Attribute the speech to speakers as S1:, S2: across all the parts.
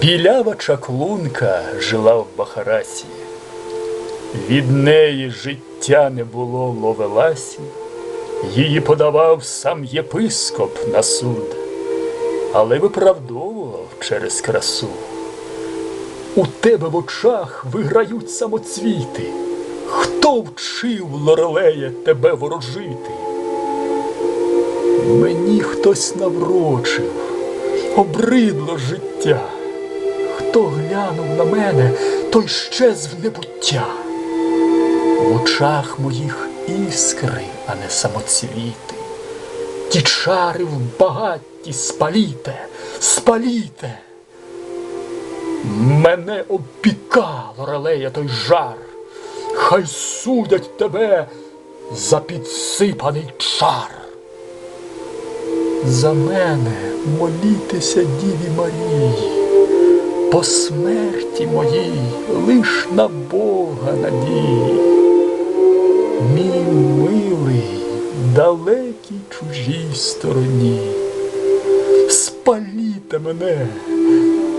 S1: Білява чаклунка жила в Бахарасі. Від неї життя не було ловеласі, її подавав сам єпископ на суд, але виправдовував через красу. У тебе в очах виграють самоцвіти. Хто вчив Лорелея тебе ворожити? Мені хтось наврочив, обридло життя. Хто глянув на мене, той щез в небуття. В очах моїх іскри, а не самоцвіти. Ті чари в багатті спаліте, спаліте. Мене обпікав Лорелея той жар. Хай судять тебе за підсипаний чар. За мене молітеся Діві Марії, по смерті моїй лиш на Бога надії. Мій милий, далекій чужій стороні. Спаліте мене,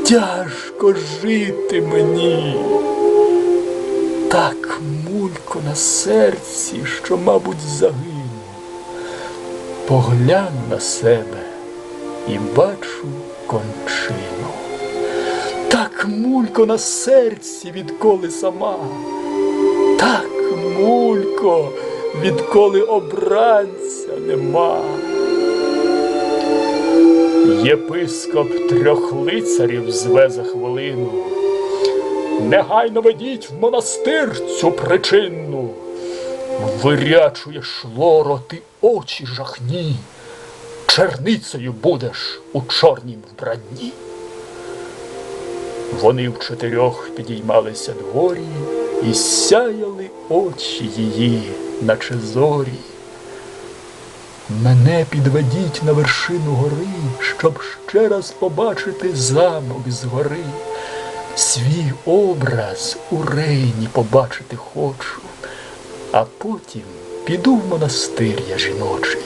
S1: тяжко жити мені. Так мулько на серці, що, мабуть, загину. Погляну на себе і бачу кончину. Так мулько на серці, відколи сама. Так мулько, відколи обранця нема. Єпископ трьох лицарів зве за хвилину. Негайно ведіть в монастир цю причинну. Вирячуєш лоро, ти очі жахні, черницею будеш у чорнім вбранні. Вони в чотирьох підіймалися дворі і сяяли очі її, наче зорі. Мене підведіть на вершину гори, щоб ще раз побачити замок згори. Свій образ у рейні побачити хочу, а потім піду в монастир я жіночий.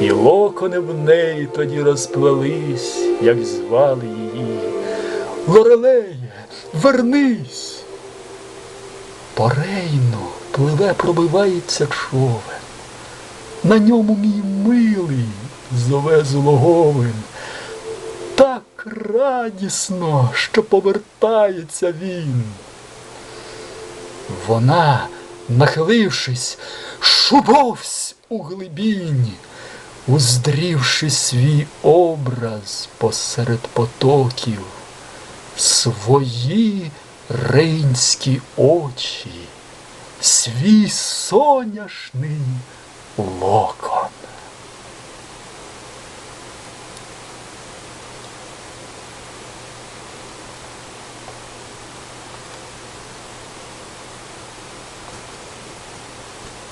S1: І локони в неї тоді розплелись, як звали її. Лорелеє, вернись. По рейну пливе, пробивається човен. На ньому мій милий зове злоговин. Так радісно, що повертається він. Вона, нахилившись, шубовсь у глибінь, уздрівши свій образ посеред потоків, свої рейнські очі, свій соняшний локон.